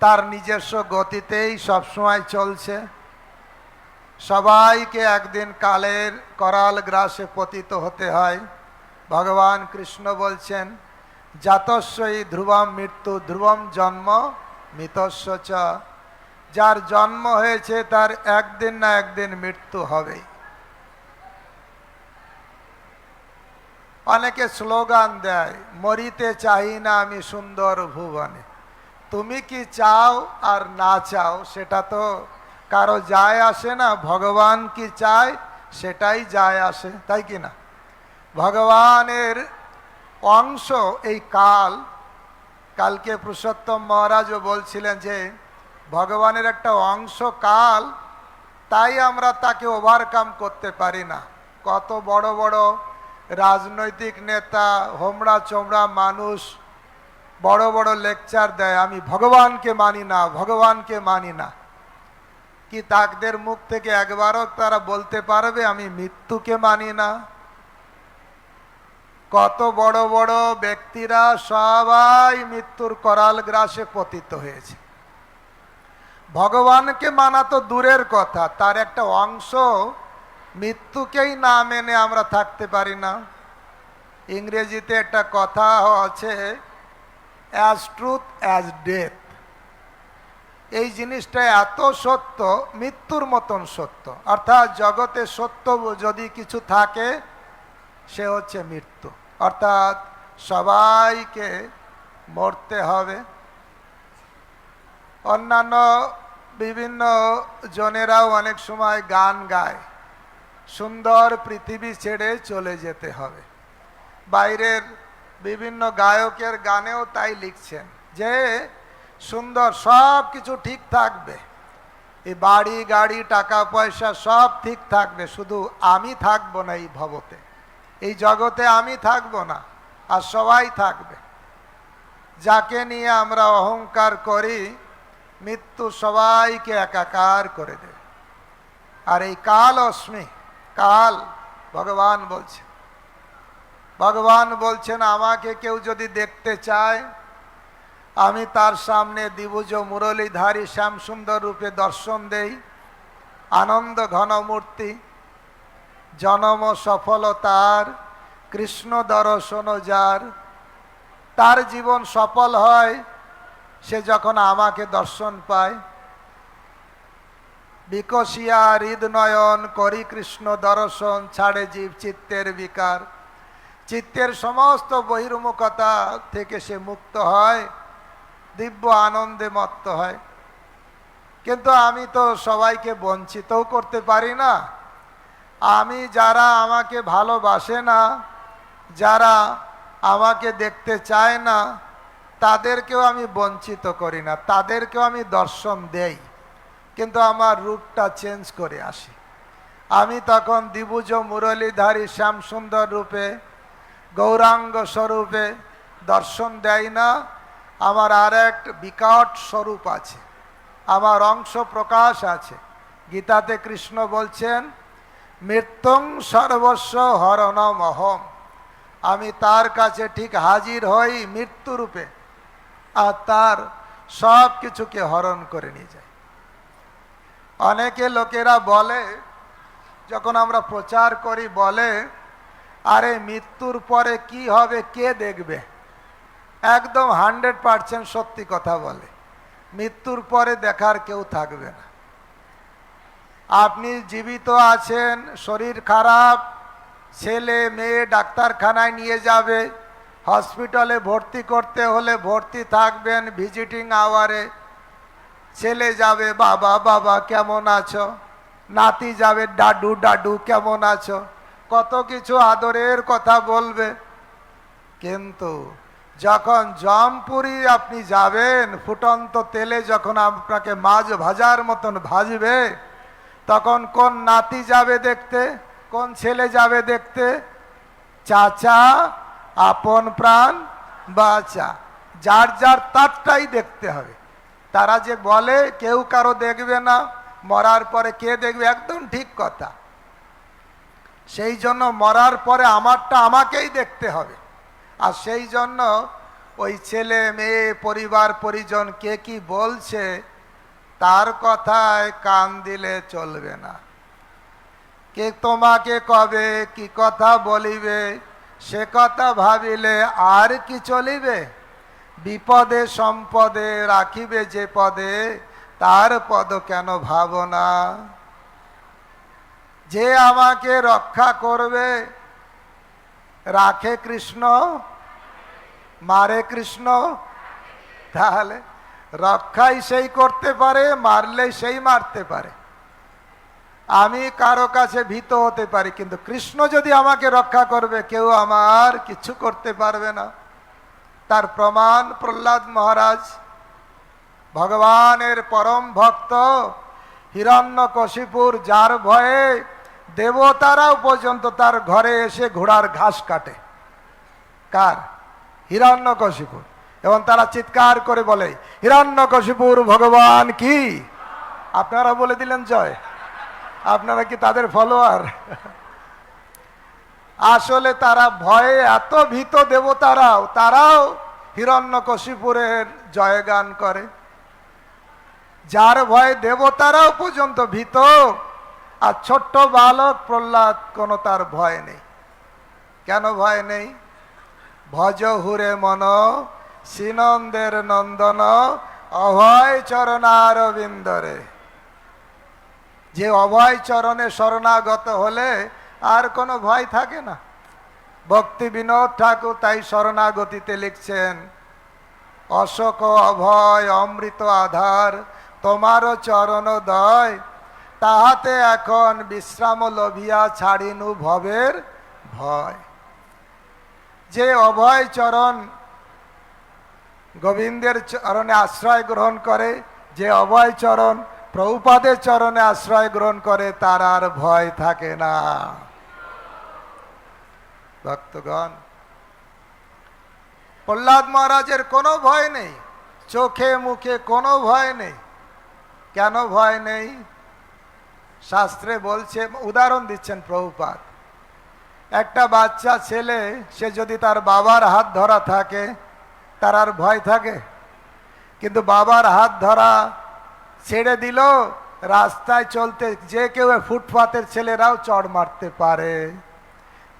তার নিজস্ব গতিতেই সবসময় চলছে। সবাইকে একদিন কালের করাল গ্রাসে পতিত হতে হয়। ভগবান কৃষ্ণ বলছেন জাতস্বই ধ্রুবম মৃত্যু, ধ্রুবম জন্ম, মৃতস্ব চ। যার জন্ম হয়েছে তার একদিন না একদিন মৃত্যু হবেই। অনেকে স্লোগান দেয়, মরিতে চাই না আমি সুন্দর ভুবনে। তুমি কি চাও আর না চাও, সেটা তো কারও যায় আসে না, ভগবান কি চায় সেটাই যায় আসে, তাই কি না? ভগবানের অংশ এই কাল, কালকে পুরুষোত্তম মহারাজও বলছিলেন যে ভগবানের একটা অংশ কাল, তাই আমরা তাকে ওভারকাম করতে পারি না। কত বড় বড় রাজনৈতিক নেতা, হোমড়া চোমড়া মানুষ বড় বড় লেকচার দেয়। আমি ভগবানকে মানি না, ভগবানকে মানি না। কি তাকদের মুখ থেকে একবারও তারা বলতে পারবে, আমি মৃত্যুকে মানি না। কত বড় বড় ব্যক্তিরা সবাই মৃত্যুর করাল গ্রাসে পতিত হয়েছে। ভগবানকে মানা তো দূরের কথা, তার একটা অংশ মৃত্যুকেই না মেনে আমরা থাকতে পারি না। ইংরেজিতে একটা কথা আছে অ্যাজ ট্রুথ অ্যাজ ডেথ এই জিনিসটা এত সত্য, মৃত্যুর মতন সত্য। অর্থাৎ জগতে সত্য যদি কিছু থাকে, সে হচ্ছে মৃত্যু। অর্থাৎ সবাইকে মরতে হবে। অন্যান্য বিভিন্ন জনেরাও অনেক সময় গান গায়। সুন্দর পৃথিবী ছেড়ে চলে যেতে হবে। বাইরের বিভিন্ন গায়কের গানেও তাই লিখছেন যে সুন্দর সব কিছু ঠিক থাকবে। এই বাড়ি, গাড়ি, টাকা, পয়সা সব ঠিক থাকবে, শুধু আমি থাকব না এই ভবতে। এই জগতে আমি থাকব না, আর সবাই থাকবে। যাকে নিয়ে আমরা অহংকার করি, মৃত্যু সবাইকে একাকার করে দেবে। আর এই কাল অস্মি কাল ভগবান বলছে ভগবান বলছেন, আমাকে কেউ যদি দেখতে চায়, আমি তার সামনে দিবুজ মুরলীধারী শ্যামসুন্দর রূপে দর্শন দেই। আনন্দ ঘনমূর্তি, জনম সফলতার, কৃষ্ণ দর্শন যার। তার জীবন সফল হয়, সে যখন আমাকে দর্শন পায়। বিকশিয়া হৃদনয়ন করি কৃষ্ণ দর্শন, ছাড়ে জীব চিত্তের বিকার। চিত্তের সমস্ত বহির্মুখতা থেকে সে মুক্ত হয়, দিব্য আনন্দে মত্ত হয়। কিন্তু আমি তো সবাইকে বঞ্চিতও করতে পারি না। আমি যারা আমাকে ভালোবাসে না, যারা আমাকে দেখতে চায় না, তাদেরকেও আমি বঞ্চিত করি না, তাদেরকেও আমি দর্শন দেই। কিন্তু আমার রূপটা চেঞ্জ করে আসি। আমি তখন দ্বিভুজ মুরলীধারী শ্যামসুন্দর রূপে গৌরাঙ্গ স্বরূপে দর্শন দেয় না। আমার আর এক বিকট স্বরূপ আছে। আমার অংশ প্রকাশ আছে। গীতাতে কৃষ্ণ বলছেন, মৃত্যুং সর্বস্ব হরণম অহম। আমি তার কাছে ঠিক হাজির হই মৃত্যুরূপে আর তার সব কিছুকে হরণ করে নিয়ে যায়। অনেকে লোকেরা বলে, যখন আমরা প্রচার করি বলে আরে মৃত্যুর পরে কি হবে, কে দেখবে? একদম হান্ড্রেড পারসেন্ট সত্যি কথা বলে। মৃত্যুর পরে দেখার কেউ থাকবে না। আপনি জীবিত আছেন, শরীর খারাপ, ছেলে, মেয়ে ডাক্তারখানায় নিয়ে যাবে, হসপিটালে ভর্তি করতে হলে ভর্তি থাকবেন ভিজিটিং আওয়ারে। ছেলে যাবে, বাবা বাবা কেমন আছো? নাতি যাবে ডাডু ডাডু কেমন আছো? কত কিছু আদরের কথা বলবে। কিন্তু যখন জমপুরি আপনি যাবেন, ফুটন্ত তেলে যখন আপনাকে মাছ ভাজার মতন ভাজবে, তখন কোন নাতি যাবে দেখতে, কোন ছেলে যাবে দেখতে? চাচা, আপন প্রাণ বাচা যার যার তারটাই দেখতে হবে। তারা যে বলে, কেউ কারও দেখবে না, মরার পরে কে দেখবে? একদম ঠিক কথা। সেই জন্য মরার পরে আমারটা আমাকেই দেখতে হবে। আর সেই জন্য ওই ছেলে, মেয়ে, পরিবার, পরিজন কে কি বলছে, তার কথায় কান দিলে চলবে না। কে তোমাকে কবে কি কথা বলিবে, সে কথা ভাবিলে আর কি চলিবে? বিপদে, সম্পদে রাখিবে যে পদে, তার পদ কেন ভাবনা যে আমাকে রক্ষা করবে, রাখে কৃষ্ণ, মারে কৃষ্ণ, তাহলে রক্ষাই সেই করতে পারে, মারলেই সেই মারতে পারে। আমি কারও কাছে ভীত হতে পারি, কিন্তু কৃষ্ণ যদি আমাকে রক্ষা করবে, কেউ আমার কিছু করতে পারবে না। তার প্রমাণ প্রহ্লাদ মহারাজ, ভগবানের পরম ভক্ত হিরণ্যকশিপুর, যার ভয়ে দেবতারাও পর্যন্ত তার ঘরে এসে ঘোড়ার ঘাস কাটে। কার? হিরণ্যকশিপুর। এবং তারা চিৎকার করে বলে, হিরণ্যকশিপুর ভগবান কি? আপনারা বলে দিলেন জয়। আপনারা কি তাদের ফলোয়ার? আসলে তারা ভয়ে এত ভীত দেবতারাও, তারাও হিরণ্যকশিপুরের জয়গান করে। যার ভয়ে দেবতারাও পর্যন্ত ভীত আর ছোট্ট বালক প্রহ্লাদ কোনো তার ভয় নেই। কেন ভয় নেই? ভজ হুরে মন, সিনন্দের নন্দন, অভয় চরণারবিন্দরে। যে অভয় চরণে শরণাগত হলে আর কোনো ভয় থাকে না। ভক্তি বিনোদ ঠাকুর তাই শরণাগতিতে লিখছেন, অশোক অভয় অমৃত আধার, তোমারও চরণ দয় তাহাতে এখন বিশ্রাম লভিয়া ছাড়িনু ভবের ভয়। যে অভয় চরণ গোবিন্দের চরণে আশ্রয় গ্রহণ করে, যে অভয় চরণ প্রভুপাদের চরণে আশ্রয় গ্রহণ করে, তার আর ভয় থাকে না। ভক্তগণ, প্রহ্লাদ মহারাজের কোনো ভয় নেই, চোখে মুখে কোনো ভয় নেই। কেন ভয় নেই? শাস্ত্রে বলছে, উদাহরণ দিচ্ছেন প্রভুপাত একটা বাচ্চা ছেলে, সে যদি তার বাবার হাত ধরা থাকে, তার আর ভয় থাকে। কিন্তু বাবার হাত ধরা ছেড়ে দিল, রাস্তায় চলতে যে কেউ ফুটপাতের ছেলেরাও চড় মারতে পারে।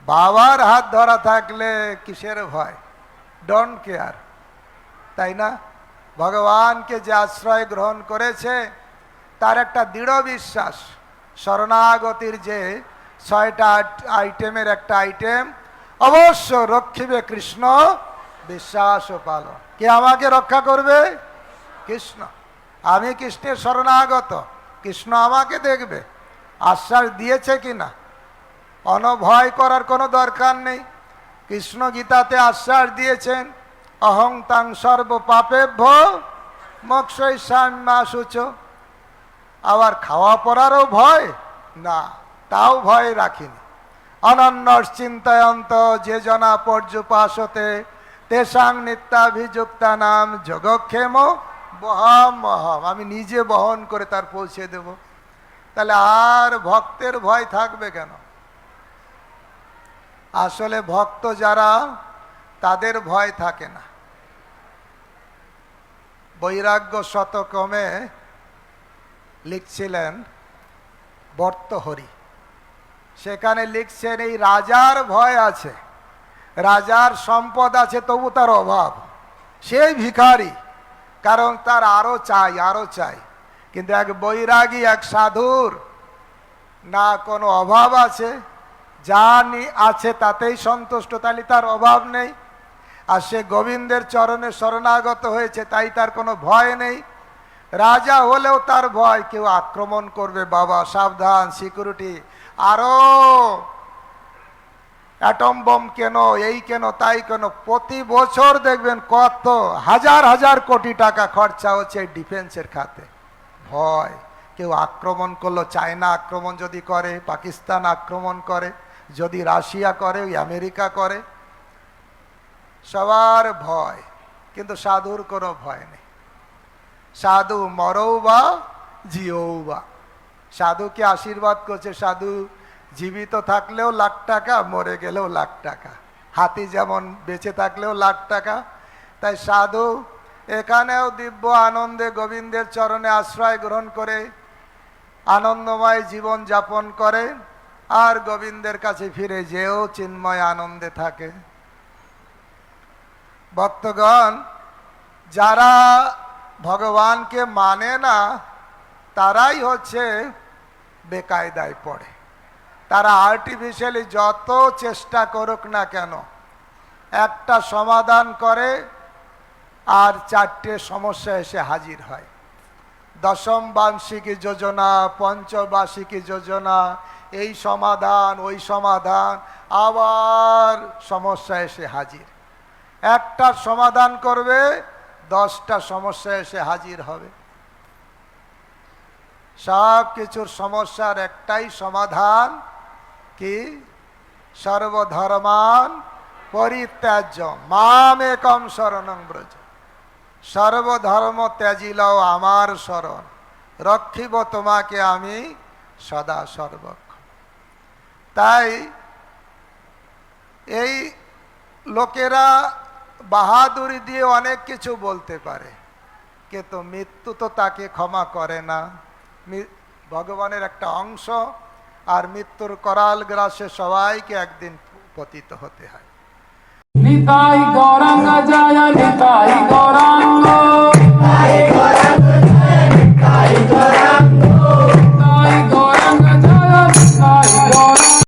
বাবার হাত ধরা থাকলে কিসের ভয়? ডোন্ট কেয়ার তাই না? ভগবানকে যে আশ্রয় গ্রহণ করেছে, তার একটা দৃঢ় বিশ্বাস। শরণাগতির যে ছয়টা আইটেমের একটা আইটেম, অবশ্য রক্ষিবে কৃষ্ণ, বিশ্বাস ও পালন। কে আমাকে রক্ষা করবে? কৃষ্ণ। আমি কৃষ্ণের শরণাগত। কৃষ্ণ আমাকে দেখবে। আশ্বাস দিয়েছে কিনা? অনভয় করার কোনো দরকার নেই। কৃষ্ণ গীতাতে আশ্বাস দিয়েছেন অহং তাং সর্ব পাপেভ্য মক্ষই সাম্যা সূচ আবার খাওয়া পড়ারও ভয়? না, তাও ভয় রাখিনি। অনন্য চিন্তায়ন্ত যে জনা পর্যুপাসতে তেসাং নিত্যাভিযুক্তা নাম যোগক্ষেম বহাম মহাম আমি নিজে বহন করে তার পৌঁছে দেব। তাহলে আর ভক্তের ভয় থাকবে কেন? আসলে ভক্ত যারা, তাদের ভয় থাকে না। বৈরাগ্য শতকমে লিখছিলেন বর্তহরি। সেখানে লিখছেন, এই রাজার ভয় আছে, রাজার সম্পদ আছে, তবু তার অভাব। সেই ভিখারি, কারণ তার আরও চাই আরও চাই। কিন্তু এক বৈরাগী, এক সাধুর না কোনো অভাব আছে যা আছে, তাতেই সন্তুষ্ট, তাহলে তার অভাব নেই। আর সে গোবিন্দের চরণে শরণাগত হয়েছে, তাই তার কোনো ভয় নেই। রাজা হলেও তার ভয়, কেউ আক্রমণ করবে। বাবা, সাবধান সিকিউরিটি আরও অ্যাটম বম কেন, এই কেন, তাই কেন, প্রতি বছর দেখবেন কত হাজার হাজার কোটি টাকা খরচা হচ্ছে ডিফেন্সের খাতে। ভয়, কেউ আক্রমণ করল, চায়না আক্রমণ যদি করে, পাকিস্তান আক্রমণ করে, যদি রাশিয়া করে, ওই আমেরিকা করে, সবার ভয়, কিন্তু সাধুর কোনো ভয় নেই। সাধু মরৌ বা জিও বা। সাধুকে আশীর্বাদ করছে, সাধু জীবিত থাকলেও লাখ টাকা, মরে গেলেও লাখ টাকা। হাতি যেমন বেঁচে থাকলেও লাখ টাকা। তাই সাধু এখানেও দিব্য আনন্দে, গোবিন্দের চরণে আশ্রয় গ্রহণ করে, আনন্দময় জীবন যাপন করে, আর গোবিন্দের কাছে ফিরে যেও চিন্ময় আনন্দে থাকে। ভক্তগণ, যারা ভগবানকে মানে না, তারাই হচ্ছে বেকায়দায় পড়ে। তারা আর্টিফিশিয়ালি যত চেষ্টা করুক না কেন, একটা সমাধান করে আর চারটে সমস্যা এসে হাজির হয়। দশম বার্ষিকী যোজনা, পঞ্চবার্ষিকী যোজনা, এই সমাধান, ওই সমাধান, আবার সমস্যা এসে হাজির। একটা সমাধান করবে দশটা সমস্যা এসে হাজির হবে। সব কিছুর সমস্যার একটাই সমাধান কি? সর্বধর্মান পরিত্যাজ্য। মাম একম শরণং ব্রজ। সর্বধর্ম ত্যাজিলাও আমার শরণ। রক্ষিব তোমাকে আমি সদা সর্বক্ষণ তাই এই লোকেরা বাহাদুরি দিয়ে অনেক কিছু বলতে পারে, কিন্তু মৃত্যু তো তাকে ক্ষমা করে না। ভগবানের একটা অংশ আর মৃত্যুর করাল গ্রাসে সবাইকে একদিন পতিত হতে হয়। নিতাই গৌরাঙ্গ যায় নিতাই গৌরাঙ্গ।